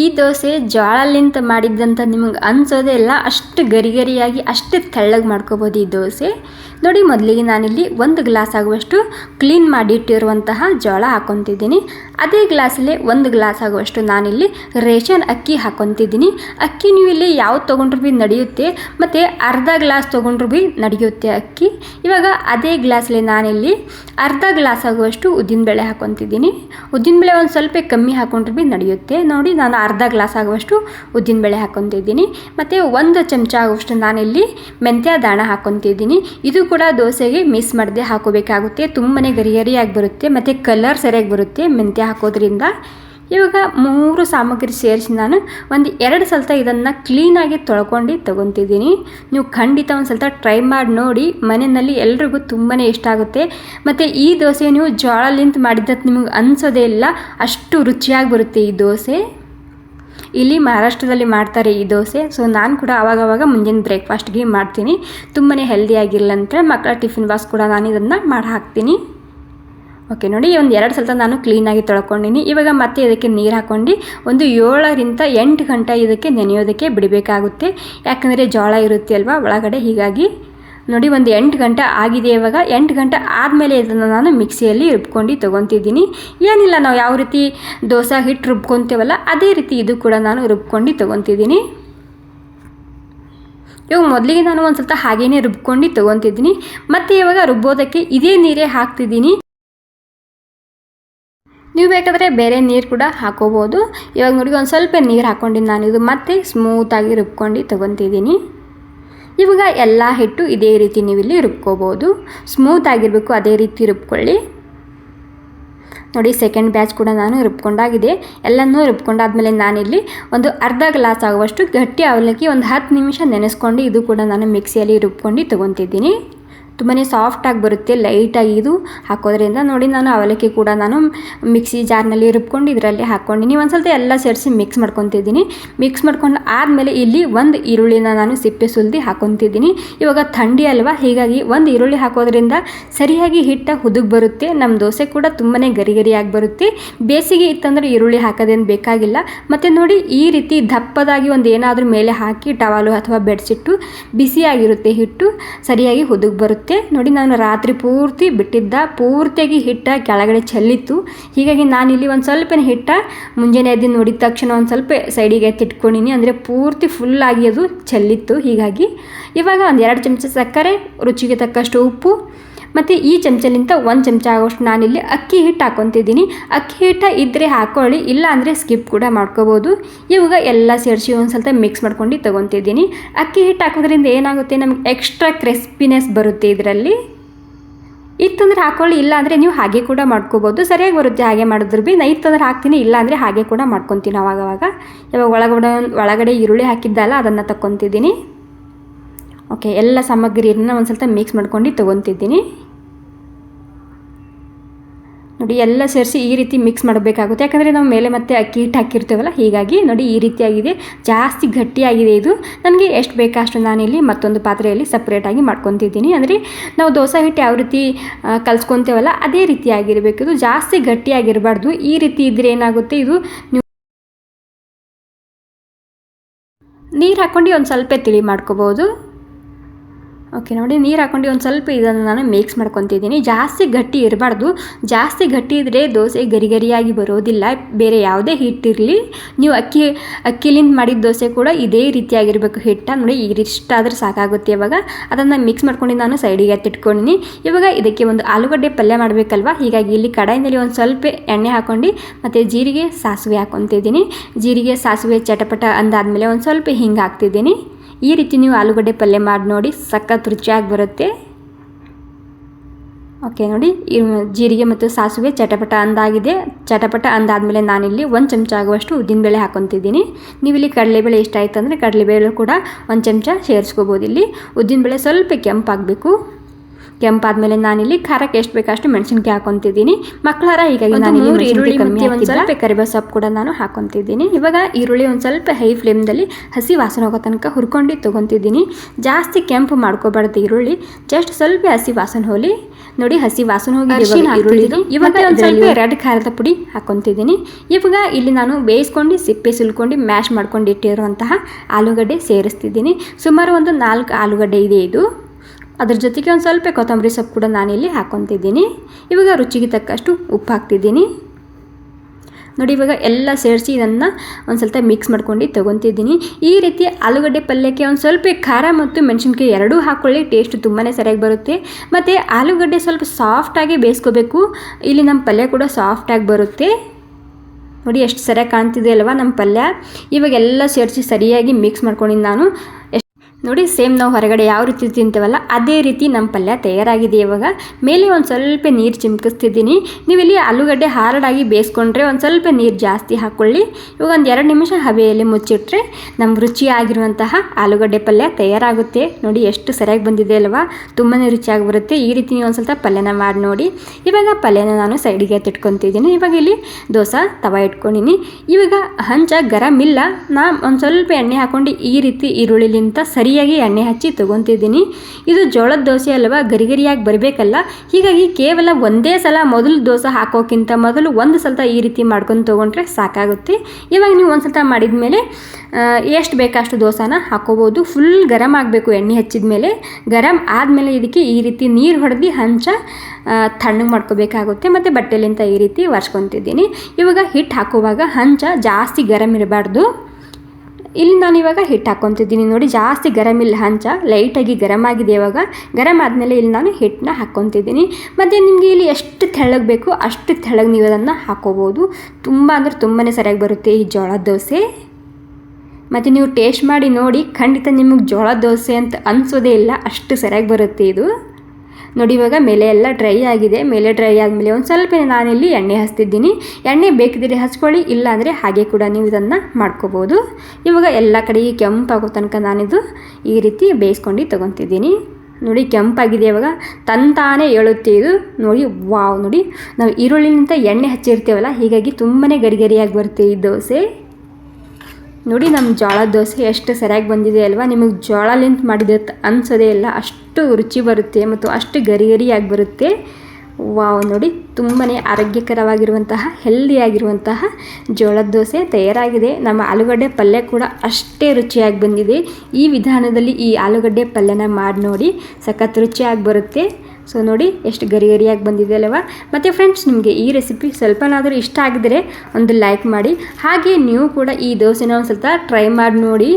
ಈ ದೋಸೆ ಜೋಳಲಿಂತ ಮಾಡಿದ್ದಂತ ನಿಮಗೆ ಅನ್ಸೋದೇ ಇಲ್ಲ. ಅಷ್ಟು ಗರಿ ಗರಿಯಾಗಿ ಅಷ್ಟು ತೆಳ್ಳಗೆ ಮಾಡ್ಕೋಬೋದು ಈ ದೋಸೆ. ನೋಡಿ, ಮೊದಲಿಗೆ ನಾನಿಲ್ಲಿ ಒಂದು ಗ್ಲಾಸ್ ಆಗುವಷ್ಟು ಕ್ಲೀನ್ ಮಾಡಿಟ್ಟಿರುವಂತಹ ಜೋಳ ಹಾಕೊತಿದ್ದೀನಿ. ಅದೇ ಗ್ಲಾಸಲ್ಲೇ ಒಂದು ಗ್ಲಾಸ್ ಆಗುವಷ್ಟು ನಾನಿಲ್ಲಿ ರೇಷನ್ ಅಕ್ಕಿ ಹಾಕೊತಿದ್ದೀನಿ. ಅಕ್ಕಿ ನೀವು ಇಲ್ಲಿ ಯಾವ್ದು ತೊಗೊಂಡ್ರು ಭೀ ನಡೆಯುತ್ತೆ, ಮತ್ತು ಅರ್ಧ ಗ್ಲಾಸ್ ತೊಗೊಂಡ್ರು ಭೀ ನಡೆಯುತ್ತೆ ಅಕ್ಕಿ. ಇವಾಗ ಅದೇ ಗ್ಲಾಸಲ್ಲಿ ನಾನಿಲ್ಲಿ ಅರ್ಧ ಗ್ಲಾಸ್ ಆಗುವಷ್ಟು ಉದ್ದಿನಬೇಳೆ ಹಾಕೊತಿದ್ದೀನಿ. ಉದ್ದಿನಬೇಳೆ ಒಂದು ಸ್ವಲ್ಪ ಕಮ್ಮಿ ಹಾಕೊಂಡ್ರು ಭೀ ನಡೆಯುತ್ತೆ. ನೋಡಿ, ನಾನು ಅರ್ಧ ಗ್ಲಾಸ್ ಆಗುವಷ್ಟು ಉದ್ದಿನಬೇಳೆ ಹಾಕೊತಿದ್ದೀನಿ ಮತ್ತು ಒಂದು ಚಮಚ ಆಗುವಷ್ಟು ನಾನಿಲ್ಲಿ ಮೆಂತ್ಯ ದಾಣ ಹಾಕೊತಿದ್ದೀನಿ ಇದು ಕೂಡ ದೋಸೆಗೆ ಮಿಸ್ ಮಾಡದೆ ಹಾಕೋಬೇಕಾಗುತ್ತೆ. ತುಂಬಾ ಗರಿಗರಿಯಾಗಿ ಬರುತ್ತೆ. ಮತ್ತು ಕಲರ್ ಸರಿಯಾಗಿ ಬರುತ್ತೆ ಮೆಂತ್ಯ ಹಾಕೋದ್ರಿಂದ. ಇವಾಗ ಮೂರು ಸಾಮಗ್ರಿ ಸೇರಿಸಿ ನಾನು ಒಂದು ಎರಡು ಸಲತ ಇದನ್ನು ಕ್ಲೀನಾಗಿ ತೊಳ್ಕೊಂಡು ತೊಗೊತಿದ್ದೀನಿ. ನೀವು ಖಂಡಿತ ಒಂದು ಸ್ವಲ್ಪ ಟ್ರೈ ಮಾಡಿ ನೋಡಿ. ಮನೆಯಲ್ಲಿ ಎಲ್ರಿಗೂ ತುಂಬಾ ಇಷ್ಟ ಆಗುತ್ತೆ. ಮತ್ತು ಈ ದೋಸೆ ನೀವು ಜೋಳಲಿಂತ ಮಾಡಿದ್ದಕ್ಕೆ ನಿಮಗೆ ಅನಿಸೋದೇ ಇಲ್ಲ. ಅಷ್ಟು ರುಚಿಯಾಗಿ ಬರುತ್ತೆ ಈ ದೋಸೆ. ಇಲ್ಲಿ ಮಹಾರಾಷ್ಟ್ರದಲ್ಲಿ ಮಾಡ್ತಾರೆ ಈ ದೋಸೆ. ಸೊ ನಾನು ಕೂಡ ಆವಾಗವಾಗ ಮುಂದಿನ ಬ್ರೇಕ್ಫಾಸ್ಟ್ಗೆ ಮಾಡ್ತೀನಿ. ತುಂಬಾ ಹೆಲ್ದಿಯಾಗಿರಲ್ಲ ಅಂತ ಮಕ್ಕಳ ಟಿಫಿನ್ ಬಾಕ್ಸ್ ಕೂಡ ನಾನು ಇದನ್ನು ಮಾಡಿ ಹಾಕ್ತೀನಿ ಓಕೆ ನೋಡಿ ಒಂದು ಎರಡು ಸಲ ನಾನು ಕ್ಲೀನಾಗಿ ತೊಳ್ಕೊಂಡಿನಿ. ಇವಾಗ ಮತ್ತೆ ಇದಕ್ಕೆ ನೀರು ಹಾಕ್ಕೊಂಡು ಒಂದು ಏಳರಿಂದ ಎಂಟು ಗಂಟೆ ಇದಕ್ಕೆ ನೆನೆಯೋದಕ್ಕೆ ಬಿಡಬೇಕಾಗುತ್ತೆ. ಯಾಕಂದರೆ ಜೋಳ ಇರುತ್ತೆ ಅಲ್ವಾ ಒಳಗಡೆ ಹೀಗಾಗಿ ನೋಡಿ, ಒಂದು ಎಂಟು ಗಂಟೆ ಆಗಿದೆ ಇವಾಗ. ಎಂಟು ಗಂಟೆ ಆದಮೇಲೆ ಇದನ್ನು ನಾನು ಮಿಕ್ಸಿಯಲ್ಲಿ ರುಬ್ಕೊಂಡು ತೊಗೊತಿದ್ದೀನಿ. ಏನಿಲ್ಲ, ನಾವು ಯಾವ ರೀತಿ ದೋಸೆ ಹಿಟ್ಟು ರುಬ್ಕೊತೀವಲ್ಲ, ಅದೇ ರೀತಿ ಇದು ಕೂಡ ನಾನು ರುಬ್ಕೊಂಡು ತೊಗೊತಿದ್ದೀನಿ. ಇವಾಗ ಮೊದಲಿಗೆ ನಾನು ಒಂದು ಸ್ವಲ್ಪ ಹಾಗೇ ರುಬ್ಕೊಂಡು ತೊಗೊತಿದ್ದೀನಿ. ಮತ್ತು ಇವಾಗ ರುಬ್ಬೋದಕ್ಕೆ ಇದೇ ನೀರೇ ಹಾಕ್ತಿದ್ದೀನಿ. ನೀವು ಬೇಕಾದರೆ ಬೇರೆ ನೀರು ಕೂಡ ಹಾಕೋಬೋದು. ಇವಾಗ ನೋಡಿ, ಒಂದು ಸ್ವಲ್ಪ ನೀರು ಹಾಕ್ಕೊಂಡಿದ್ದು ನಾನು. ಇದು ಮತ್ತೆ ಸ್ಮೂತಾಗಿ ರುಬ್ಕೊಂಡು ತೊಗೊತಿದ್ದೀನಿ. ಇವಾಗ ಎಲ್ಲ ಹಿಟ್ಟು ಇದೇ ರೀತಿ ನೀವು ಇಲ್ಲಿ ರುಬ್ಕೋಬೋದು. ಸ್ಮೂತ್ ಆಗಿರಬೇಕು, ಅದೇ ರೀತಿ ರುಬ್ಕೊಳ್ಳಿ. ನೋಡಿ ಸೆಕೆಂಡ್ ಬ್ಯಾಚ್ ಕೂಡ ನಾನು ರುಬ್ಕೊಂಡಾಗಿದೆ. ಎಲ್ಲನೂ ರುಬ್ಕೊಂಡಾದಮೇಲೆ ನಾನಿಲ್ಲಿ ಒಂದು ಅರ್ಧ ಗ್ಲಾಸ್ ಆಗುವಷ್ಟು ಗಟ್ಟಿ ಅವಲಕ್ಕಿ ಒಂದು ಹತ್ತು ನಿಮಿಷ ನೆನೆಸ್ಕೊಂಡು ಇದು ಕೂಡ ನಾನು ಮಿಕ್ಸಿಯಲ್ಲಿ ರುಬ್ಕೊಂಡು ತೊಗೊತಿದ್ದೀನಿ. ತುಂಬಾ ಸಾಫ್ಟಾಗಿ ಬರುತ್ತೆ ಲೈಟಾಗಿ ಇದು ಹಾಕೋದ್ರಿಂದ ನೋಡಿ ನಾನು ಅವಲಕ್ಕಿ ಕೂಡ ನಾನು ಮಿಕ್ಸಿ ಜಾರ್ನಲ್ಲಿ ರುಬ್ಕೊಂಡು ಇದರಲ್ಲಿ ಹಾಕ್ಕೊಂಡಿನಿ ಒಂದು ಸ್ವಲ್ಪ ಎಲ್ಲ ಸೇರಿಸಿ ಮಿಕ್ಸ್ ಮಾಡ್ಕೊತಿದ್ದೀನಿ ಮಿಕ್ಸ್ ಮಾಡ್ಕೊಂಡು ಆದಮೇಲೆ ಇಲ್ಲಿ ಒಂದು ಈರುಳ್ಳಿನ ನಾನು ಸಿಪ್ಪೆ ಸುಲ್ದಿ ಹಾಕೊತಿದ್ದೀನಿ ಇವಾಗ ಥಂಡಿ ಅಲ್ವಾ, ಹೀಗಾಗಿ ಒಂದು ಈರುಳ್ಳಿ ಹಾಕೋದ್ರಿಂದ ಸರಿಯಾಗಿ ಹಿಟ್ಟು ಹುದುಗ್ ಬರುತ್ತೆ ನಮ್ಮ ದೋಸೆ ಕೂಡ ತುಂಬಾ ಗರಿ ಗರಿಯಾಗಿ ಬರುತ್ತೆ. ಬೇಸಿಗೆ ಇತ್ತಂದ್ರೆ ಈರುಳ್ಳಿ ಹಾಕೋದೇನು ಬೇಕಾಗಿಲ್ಲ. ಮತ್ತು ನೋಡಿ ಈ ರೀತಿ ದಪ್ಪದಾಗಿ ಒಂದು ಏನಾದರೂ ಮೇಲೆ ಹಾಕಿ ಟವಾಲು ಅಥವಾ ಬೆಡ್ಶೀಟು ಬಿಸಿಯಾಗಿರುತ್ತೆ ಹಿಟ್ಟು, ಸರಿಯಾಗಿ ಹುದುಗ್ ಬರುತ್ತೆ. ನೋಡಿ, ನಾನು ರಾತ್ರಿ ಪೂರ್ತಿ ಬಿಟ್ಟಿದ್ದ, ಪೂರ್ತಿಯಾಗಿ ಹಿಟ್ಟ ಕೆಳಗಡೆ ಚೆಲ್ಲಿತ್ತು. ಹೀಗಾಗಿ ನಾನಿಲ್ಲಿ ಒಂದು ಸ್ವಲ್ಪ ಹಿಟ್ಟ, ಮುಂಜಾನೆ ಎದ್ದು ನೋಡಿದ ತಕ್ಷಣ ಒಂದು ಸ್ವಲ್ಪ ಸೈಡಿಗೆ ಎತ್ತಿಟ್ಕೊಂಡಿನಿ ಅಂದರೆ ಪೂರ್ತಿ ಫುಲ್ಲಾಗಿ ಅದು ಚೆಲ್ಲಿತ್ತು. ಹೀಗಾಗಿ ಇವಾಗ ಒಂದು ಎರಡು ಚಮಚ ಸಕ್ಕರೆ, ರುಚಿಗೆ ತಕ್ಕಷ್ಟು ಉಪ್ಪು ಮತ್ತು ಈ ಚಮಚಲಿಂತ ಒಂದು ಚಮಚ ಆಗೋಷ್ಟು ನಾನಿಲ್ಲಿ ಅಕ್ಕಿ ಹಿಟ್ಟು ಹಾಕೊತಿದ್ದೀನಿ. ಅಕ್ಕಿ ಹಿಟ್ಟು ಇದ್ದರೆ ಹಾಕೊಳ್ಳಿ, ಇಲ್ಲ ಅಂದರೆ ಸ್ಕಿಪ್ ಕೂಡ ಮಾಡ್ಕೋಬೋದು. ಇವಾಗ ಎಲ್ಲ ಸೇರಿಸಿ ಒಂದು ಸ್ವಲ್ಪ ಮಿಕ್ಸ್ ಮಾಡ್ಕೊಂಡು ತೊಗೊತಿದ್ದೀನಿ. ಅಕ್ಕಿ ಹಿಟ್ಟು ಹಾಕೋದ್ರಿಂದ ಏನಾಗುತ್ತೆ? ನಮ್ಗೆ ಎಕ್ಸ್ಟ್ರಾ ಕ್ರಿಸ್ಪಿನೆಸ್ ಬರುತ್ತೆ ಇದರಲ್ಲಿ. ಇತ್ತಂದ್ರೆ ಹಾಕೊಳ್ಳಿ, ಇಲ್ಲ ಅಂದರೆ ನೀವು ಹಾಗೆ ಕೂಡ ಮಾಡ್ಕೋಬೋದು. ಸರಿಯಾಗಿ ಬರುತ್ತೆ ಹಾಗೆ ಮಾಡಿದ್ರು ಭೀ ನಾ ಇತ್ತಂದ್ರೆ ಹಾಕ್ತೀನಿ, ಇಲ್ಲ ಅಂದರೆ ಹಾಗೆ ಕೂಡ ಮಾಡ್ಕೊತೀನಿ ಅವಾಗವಾಗ. ಇವಾಗ ಒಳಗಡೆ ಒಳಗಡೆ ಈರುಳ್ಳಿ ಹಾಕಿದ್ದಲ್ಲ, ಅದನ್ನು ತಗೊತಿದ್ದೀನಿ ಓಕೆ ಎಲ್ಲ ಸಾಮಗ್ರಿಯನ್ನು ಒಂದು ಸ್ವಲ್ಪ ಮಿಕ್ಸ್ ಮಾಡ್ಕೊಂಡು ತೊಗೊತಿದ್ದೀನಿ. ನೋಡಿ, ಎಲ್ಲ ಸೇರಿಸಿ ಈ ರೀತಿ ಮಿಕ್ಸ್ ಮಾಡಬೇಕಾಗುತ್ತೆ. ಯಾಕಂದರೆ ನಾವು ಮೇಲೆ ಮತ್ತೆ ಅಕ್ಕಿ ಹಿಟ್ಟು ಹಾಕಿರ್ತೀವಲ್ಲ, ಹೀಗಾಗಿ ನೋಡಿ ಈ ರೀತಿಯಾಗಿದೆ ಜಾಸ್ತಿ ಗಟ್ಟಿಯಾಗಿದೆ ಇದು. ನನಗೆ ಎಷ್ಟು ಬೇಕಾ ಅಷ್ಟು ನಾನಿಲ್ಲಿ ಮತ್ತೊಂದು ಪಾತ್ರೆಯಲ್ಲಿ ಸಪ್ರೇಟಾಗಿ ಮಾಡ್ಕೊತಿದ್ದೀನಿ. ಅಂದರೆ ನಾವು ದೋಸೆ ಹಿಟ್ಟು ಯಾವ ರೀತಿ ಕಲ್ಸ್ಕೊತೇವಲ್ಲ, ಅದೇ ರೀತಿಯಾಗಿರಬೇಕು ಇದು ಜಾಸ್ತಿ ಗಟ್ಟಿಯಾಗಿರಬಾರ್ದು. ಈ ರೀತಿ ಇದ್ರೆ ಏನಾಗುತ್ತೆ, ಇದು ನೀರು ಹಾಕ್ಕೊಂಡು ಒಂದು ಸ್ವಲ್ಪ ತಿಳಿ ಮಾಡ್ಕೋಬೋದು ಓಕೆ ನೋಡಿ, ನೀರು ಹಾಕೊಂಡು ಒಂದು ಸ್ವಲ್ಪ ಇದನ್ನು ನಾನು ಮಿಕ್ಸ್ ಮಾಡ್ಕೊತಿದ್ದೀನಿ. ಜಾಸ್ತಿ ಗಟ್ಟಿ ಇರಬಾರ್ದು. ಜಾಸ್ತಿ ಗಟ್ಟಿ ಇದ್ದರೆ ದೋಸೆ ಗರಿ ಗರಿಯಾಗಿ ಬರೋದಿಲ್ಲ. ಬೇರೆ ಯಾವುದೇ ಹಿಟ್ಟಿರಲಿ ನೀವು ಅಕ್ಕಿ, ಅಕ್ಕಿಲಿಂದ ಮಾಡಿದ ದೋಸೆ ಕೂಡ ಇದೇ ರೀತಿಯಾಗಿರಬೇಕು ಹಿಟ್ಟ. ನೋಡಿ ಇಷ್ಟಾದ್ರೆ ಸಾಕಾಗುತ್ತೆ ಇವಾಗ. ಅದನ್ನು ಮಿಕ್ಸ್ ಮಾಡ್ಕೊಂಡು ನಾನು ಸೈಡಿಗೆ ಎತ್ತಿಟ್ಕೊಂಡಿನಿ. ಇವಾಗ ಇದಕ್ಕೆ ಒಂದು ಆಲೂಗಡ್ಡೆ ಪಲ್ಯ ಮಾಡಬೇಕಲ್ವ? ಹೀಗಾಗಿ ಇಲ್ಲಿ ಕಡಾಯಿನಲ್ಲಿ ಒಂದು ಸ್ವಲ್ಪ ಎಣ್ಣೆ ಹಾಕ್ಕೊಂಡು ಮತ್ತು ಜೀರಿಗೆ, ಸಾಸಿವೆ ಹಾಕ್ಕೊತಿದ್ದೀನಿ ಜೀರಿಗೆ, ಸಾಸಿವೆ ಚಟಪಟ ಅಂದಾದಮೇಲೆ ಒಂದು ಸ್ವಲ್ಪ ಹಿಂಗೆ ಹಾಕ್ತಿದ್ದೀನಿ. ಈ ರೀತಿ ನೀವು ಆಲೂಗಡ್ಡೆ ಪಲ್ಯ ಮಾಡಿ ನೋಡಿ, ಸಖತ್ ರುಚಿಯಾಗಿ ಬರುತ್ತೆ. ಓಕೆ ನೋಡಿ ಜೀರಿಗೆ ಮತ್ತು ಸಾಸಿವೆ ಚಟಪಟ ಅಂದಾಗಿದೆ. ಚಟಪಟ ಅಂದಾದಮೇಲೆ ನಾನಿಲ್ಲಿ ಒಂದು ಚಮಚ ಆಗುವಷ್ಟು ಉದ್ದಿನಬೇಳೆ ಹಾಕೊತಿದ್ದೀನಿ. ನೀವು ಇಲ್ಲಿ ಕಡಲೆಬೇಳೆ ಇಷ್ಟ ಆಯಿತು ಅಂದರೆ ಕಡಲೆಬೇಳೆ ಕೂಡ ಒಂದು ಚಮಚ ಸೇರಿಸ್ಕೋಬೋದು ಇಲ್ಲಿ. ಉದ್ದಿನಬೇಳೆ ಸ್ವಲ್ಪ ಕೆಂಪಾಗಬೇಕು. ಕೆಂಪಾದ್ಮೇಲೆ ನಾನಿಲ್ಲಿ ಖಾರಕ್ಕೆ ಎಷ್ಟು ಬೇಕಷ್ಟು ಮೆಣಸಿನ್ಕಾಯಿ ಹಾಕೊತಿದ್ದೀನಿ. ಮಕ್ಕಳಾರ ಹೀಗಾಗಿ ನಾನು ಈರುಳ್ಳಿ ಕಮ್ಮಿ ಒಂದು. ಸ್ವಲ್ಪ ಕರಿಬೇವು ಸೊಪ್ಪು ಕೂಡ ನಾನು ಹಾಕೊತಿದ್ದೀನಿ. ಇವಾಗ ಈರುಳ್ಳಿ ಒಂದು ಸ್ವಲ್ಪ ಹೈ ಫ್ಲೇಮ್ದಲ್ಲಿ ಹಸಿ ವಾಸನೆ ಹೋಗೋ ತನಕ ಹುರ್ಕೊಂಡು ತೊಗೊತಿದ್ದೀನಿ. ಜಾಸ್ತಿ ಕೆಂಪು ಮಾಡ್ಕೋಬಾರ್ದು ಈರುಳ್ಳಿ. ಜಸ್ಟ್ ಸ್ವಲ್ಪ ಹಸಿ ವಾಸನೆ ಹೋಲಿ. ನೋಡಿ ಹಸಿ ವಾಸನೆ ಹೋಗಿ. ಇವಾಗ ಒಂದು ಸ್ವಲ್ಪ ರೆಡ್ ಖಾರದ ಪುಡಿ ಹಾಕೊತಿದ್ದೀನಿ. ಇವಾಗ ಇಲ್ಲಿ ನಾನು ಬೇಯಿಸ್ಕೊಂಡು ಸಿಪ್ಪೆ ಸುಲ್ಕೊಂಡು ಮ್ಯಾಶ್ ಮಾಡ್ಕೊಂಡು ಇಟ್ಟಿರುವಂತಹ ಆಲೂಗಡ್ಡೆ ಸೇರಿಸ್ತಿದ್ದೀನಿ. ಸುಮಾರು ಒಂದು ನಾಲ್ಕು ಆಲೂಗಡ್ಡೆ ಇದೆ ಇದು. ಅದ್ರ ಜೊತೆಗೆ ಒಂದು ಸ್ವಲ್ಪ ಕೊತ್ತಂಬರಿ ಸೊಪ್ಪು ಕೂಡ ನಾನಿಲ್ಲಿ ಹಾಕ್ಕೊತಿದ್ದೀನಿ ಇವಾಗ ರುಚಿಗೆ ತಕ್ಕಷ್ಟು ಉಪ್ಪು ಹಾಕ್ತಿದ್ದೀನಿ. ನೋಡಿ, ಇವಾಗ ಎಲ್ಲ ಸೇರಿಸಿ ಇದನ್ನು ಒಂದು ಸ್ವಲ್ಪ ಮಿಕ್ಸ್ ಮಾಡ್ಕೊಂಡು ತೊಗೊತಿದ್ದೀನಿ. ಈ ರೀತಿ ಆಲೂಗಡ್ಡೆ ಪಲ್ಯಕ್ಕೆ ಒಂದು ಸ್ವಲ್ಪ ಖಾರ ಮತ್ತು ಮೆಣಸಿನ್ಕಾಯಿ ಎರಡೂ ಹಾಕ್ಕೊಳ್ಳಿ ಟೇಸ್ಟ್ ತುಂಬಾ ಸರಿಯಾಗಿ ಬರುತ್ತೆ. ಮತ್ತು ಆಲೂಗಡ್ಡೆ ಸ್ವಲ್ಪ ಸಾಫ್ಟಾಗಿ ಬೇಯಿಸ್ಕೋಬೇಕು. ಇಲ್ಲಿ ನಮ್ಮ ಪಲ್ಯ ಕೂಡ ಸಾಫ್ಟಾಗಿ ಬರುತ್ತೆ. ನೋಡಿ, ಎಷ್ಟು ಸರಿಯಾಗಿ ಕಾಣ್ತಿದೆ ಅಲ್ವಾ ನಮ್ಮ ಪಲ್ಯ. ಇವಾಗೆಲ್ಲ ಸೇರಿಸಿ ಸರಿಯಾಗಿ ಮಿಕ್ಸ್ ಮಾಡ್ಕೊಂಡಿದ್ದು ನಾನು. ನೋಡಿ, ಸೇಮ್ ನಾವು ಹೊರಗಡೆ ಯಾವ ರೀತಿ ತಿಂತೇವಲ್ಲ, ಅದೇ ರೀತಿ ನಮ್ಮ ಪಲ್ಯ ತಯಾರಾಗಿದೆ ಇವಾಗ. ಮೇಲೆ ಒಂದು ಸ್ವಲ್ಪ ನೀರು ಚಿಮ್ಕಿಸ್ತಿದ್ದೀನಿ. ನೀವು ಇಲ್ಲಿ ಆಲೂಗಡ್ಡೆ ಹಾರಡಾಗಿ ಬೇಯಿಸ್ಕೊಂಡ್ರೆ ಒಂದು ಸ್ವಲ್ಪ ನೀರು ಜಾಸ್ತಿ ಹಾಕ್ಕೊಳ್ಳಿ ಇವಾಗ ಒಂದು ಎರಡು ನಿಮಿಷ ಹಬೆಯಲ್ಲಿ ಮುಚ್ಚಿಟ್ರೆ ನಮ್ಮ ರುಚಿಯಾಗಿರುವಂತಹ ಆಲೂಗಡ್ಡೆ ಪಲ್ಯ ತಯಾರಾಗುತ್ತೆ. ನೋಡಿ, ಎಷ್ಟು ಸರಿಯಾಗಿ ಬಂದಿದೆ ಅಲ್ವಾ? ತುಂಬಾ ರುಚಿಯಾಗಿ ಬರುತ್ತೆ. ಈ ರೀತಿ ನೀವು ಒಂದು ಸ್ವಲ್ಪ ಪಲ್ಯನ ಮಾಡಿ ನೋಡಿ. ಇವಾಗ ಪಲ್ಯನ ನಾನು ಸೈಡಿಗೆ ಎತ್ತಿಟ್ಕೊತಿದ್ದೀನಿ. ಇವಾಗ ಇಲ್ಲಿ ದೋಸೆ ತವ ಇಟ್ಕೊಂಡಿನಿ. ಇವಾಗ ಹಂಚ ಗರಂ ಇಲ್ಲ. ನಾ ಒಂದು ಸ್ವಲ್ಪ ಎಣ್ಣೆ ಹಾಕ್ಕೊಂಡು ಈ ರೀತಿ ಈರುಳ್ಳಿಲಿಂತ ಸರಿಯಾಗಿ ಎಣ್ಣೆ ಹಚ್ಚಿ ತೊಗೊತಿದ್ದೀನಿ. ಇದು ಜೋಳದ ದೋಸೆ ಅಲ್ವಾ, ಗರಿಗರಿಯಾಗಿ ಬರಬೇಕಲ್ಲ, ಹೀಗಾಗಿ ಕೇವಲ ಒಂದೇ ಸಲ ಮೊದಲು ದೋಸೆ ಹಾಕೋಕ್ಕಿಂತ ಮೊದಲು ಒಂದು ಸಲ ಈ ರೀತಿ ಮಾಡ್ಕೊಂಡು ತೊಗೊಂಡ್ರೆ ಸಾಕಾಗುತ್ತೆ. ಇವಾಗ ನೀವು ಒಂದು ಸಲ ಮಾಡಿದ ಮೇಲೆ ಎಷ್ಟು ಬೇಕಷ್ಟು ದೋಸೆನ ಹಾಕೋಬೋದು. ಫುಲ್ ಗರಮ್ ಆಗಬೇಕು ಎಣ್ಣೆ ಹಚ್ಚಿದ ಮೇಲೆ. ಗರಮ್ ಆದಮೇಲೆ ಇದಕ್ಕೆ ಈ ರೀತಿ ನೀರು ಹೊಡೆದು ಹಂಚ ತಣ್ಣಗೆ ಮಾಡ್ಕೋಬೇಕಾಗುತ್ತೆ. ಮತ್ತು ಬಟ್ಟೆಲಿಂತ ಈ ರೀತಿ ಒರೆಸ್ಕೊತಿದ್ದೀನಿ. ಇವಾಗ ಹಿಟ್ಟು ಹಾಕುವಾಗ ಹಂಚ ಜಾಸ್ತಿ ಗರಮ್ ಇರಬಾರ್ದು. ಇಲ್ಲಿ ನಾನು ಇವಾಗ ಹಿಟ್ಟು ಹಾಕ್ಕೊತಿದ್ದೀನಿ ನೋಡಿ, ಜಾಸ್ತಿ ಗರಂ ಇಲ್ಲ ಹಂಚ ಲೈಟಾಗಿ ಗರಮ್ ಆಗಿದೆ ಇವಾಗ. ಗರಮ್ ಆದಮೇಲೆ ಇಲ್ಲಿ ನಾನು ಹಿಟ್ಟನ್ನ ಹಾಕ್ಕೊತಿದ್ದೀನಿ ಮತ್ತು ನಿಮಗೆ ಇಲ್ಲಿ ಎಷ್ಟು ತೆಳ್ಳಗೆ ಬೇಕು ಅಷ್ಟು ತೆಳ್ಳಗೆ ನೀವು ಅದನ್ನು ಹಾಕೋಬೋದು. ತುಂಬ ಅಂದರೆ ತುಂಬಾ ಸರಿಯಾಗಿ ಬರುತ್ತೆ ಈ ಜೋಳದ ದೋಸೆ. ಮತ್ತು ನೀವು ಟೇಸ್ಟ್ ಮಾಡಿ ನೋಡಿ, ಖಂಡಿತ ನಿಮಗೆ ಜೋಳದ ದೋಸೆ ಅಂತ ಅನಿಸೋದೇ ಇಲ್ಲ, ಅಷ್ಟು ಸರಿಯಾಗಿ ಬರುತ್ತೆ ಇದು. ನೋಡಿ, ಇವಾಗ ಮೇಲೆ ಎಲ್ಲ ಡ್ರೈ ಆಗಿದೆ. ಮೇಲೆ ಡ್ರೈ ಆದಮೇಲೆ ಒಂದು ಸ್ವಲ್ಪ ನಾನಿಲ್ಲಿ ಎಣ್ಣೆ ಹಚ್ತಿದ್ದೀನಿ. ಎಣ್ಣೆ ಬೇಕಿದ್ರೆ ಹಚ್ಕೊಳ್ಳಿ, ಇಲ್ಲಾಂದರೆ ಹಾಗೆ ಕೂಡ ನೀವು ಇದನ್ನು ಮಾಡ್ಕೋಬೋದು. ಇವಾಗ ಎಲ್ಲ ಕಡೆಗೆ ಕೆಂಪಾಗೋ ತನಕ ನಾನಿದು ಈ ರೀತಿ ಬೇಯಿಸ್ಕೊಂಡು ತೊಗೊತಿದ್ದೀನಿ. ನೋಡಿ, ಕೆಂಪಾಗಿದೆ ಇವಾಗ. ತಂತಾನೇ ಹೇಳುತ್ತೆ ಇದು. ನೋಡಿ, ವಾವ್, ನೋಡಿ. ನಾವು ಈರುಳ್ಳಿನಿಂದ ಎಣ್ಣೆ ಹಚ್ಚಿರ್ತೀವಲ್ಲ, ಹೀಗಾಗಿ ತುಂಬಾ ಗರಿಗರಿಯಾಗಿ ಬರುತ್ತೆ ಈ ದೋಸೆ. ನೋಡಿ ನಮ್ಮ ಜೋಳದ ದೋಸೆ ಎಷ್ಟು ಸರಿಯಾಗಿ ಬಂದಿದೆ ಅಲ್ವಾ? ನಿಮಗೆ ಜೋಳಲಿಂತ ಮಾಡಿದೆ ಮಾಡಿದ ಅನ್ಸೋದೇ ಇಲ್ಲ. ಅಷ್ಟು ರುಚಿ ಬರುತ್ತೆ ಮತ್ತು ಅಷ್ಟು ಗರಿ ಗರಿಯಾಗಿ ಬರುತ್ತೆ. ವಾವ್, ನೋಡಿ ತುಂಬಾ ಆರೋಗ್ಯಕರವಾಗಿರುವಂತಹ ಹೆಲ್ದಿಯಾಗಿರುವಂತಹ ಜೋಳದ ದೋಸೆ ತಯಾರಾಗಿದೆ. ನಮ್ಮ ಆಲೂಗಡ್ಡೆ ಪಲ್ಯ ಕೂಡ ಅಷ್ಟೇ ರುಚಿಯಾಗಿ ಬಂದಿದೆ. ಈ ವಿಧಾನದಲ್ಲಿ ಈ ಆಲೂಗಡ್ಡೆ ಪಲ್ಯನ ಮಾಡಿ ನೋಡಿ. ಸಖತ್ ರುಚಿಯಾಗಿ ಬರುತ್ತೆ. ಸೊ ನೋಡಿ ಎಷ್ಟು ಗರಿ ಗರಿಯಾಗಿ ಬಂದಿದೆ ಅಲ್ವಾ? ಮತ್ತು ಫ್ರೆಂಡ್ಸ್ ನಿಮಗೆ ಈ ರೆಸಿಪಿ ಸ್ವಲ್ಪನಾದರೂ ಇಷ್ಟ ಆಗಿದರೆ ಒಂದು ಲೈಕ್ ಮಾಡಿ. ಹಾಗೆ ನೀವು ಕೂಡ ಈ ದೋಸೆನ ಒಂದು ಸ್ವಲ್ಪ ಟ್ರೈ ಮಾಡಿ ನೋಡಿ.